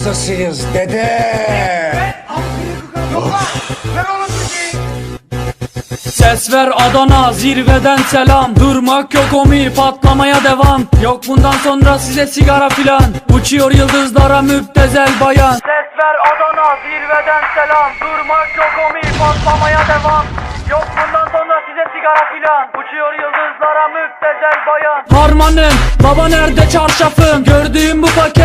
hastasıyız dede. Ses ver Adana zirveden selam. Durmak yok omi patlamaya devam. Yok bundan sonra size sigara filan. Uçuyor yıldızlara müptezel bayan. Ses ver Adana zirveden selam. Durmak yok omi patlamaya devam. Yok bundan sonra size sigara filan. Uçuyor yıldızlara müptezel bayan. Harmanım baba nerede çarşafım? Gördüğüm bu paketler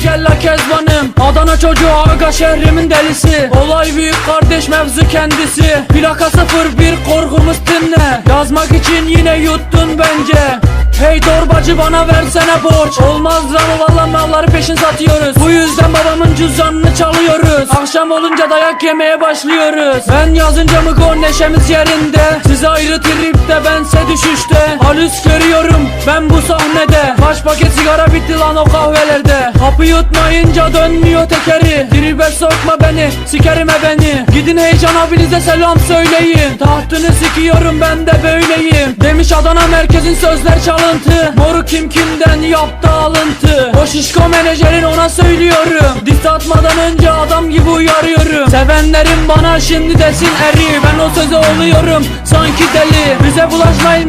kaçma buraya gel la kezbanım. Adana çocuğu aga şehrimin delisi. Olay büyük kardeş mevzu kendisi. Plaka 01 korkumuz dinle. Yazmak için yine yuttun bence. Hey torbacı bana versene borç. Olmaz lan valla malları peşin satıyoruz. Bu yüzden babamın cüzdanını çalıyoruz Akşam olunca dayak yemeye başlıyoruz. Ben yazınca mı gol neşemiz yerinde? Siz ayrı tripte bense düşüşte. Halüs görüyorum ben bu sahnede. Kaç paket sigara bitti lan o kahvelerde. Hapı yutmayınca dönmüyor tekeri. Tribe sokma beni sikerime beni. Gidin heyecan abinize selam söyleyin. Tahtını sikiyorum ben de böyleyim. Demiş Adana merkezin sözler çalıntı. Moru kim kimden yaptı alıntı? O şişko menajerin ona söylüyorum Diss atmadan önce adam gibi uyarıyorum. Sevenlerim bana şimdi desin eri Ben o söze oluyorum. Sanki deli Bize bulaşmayın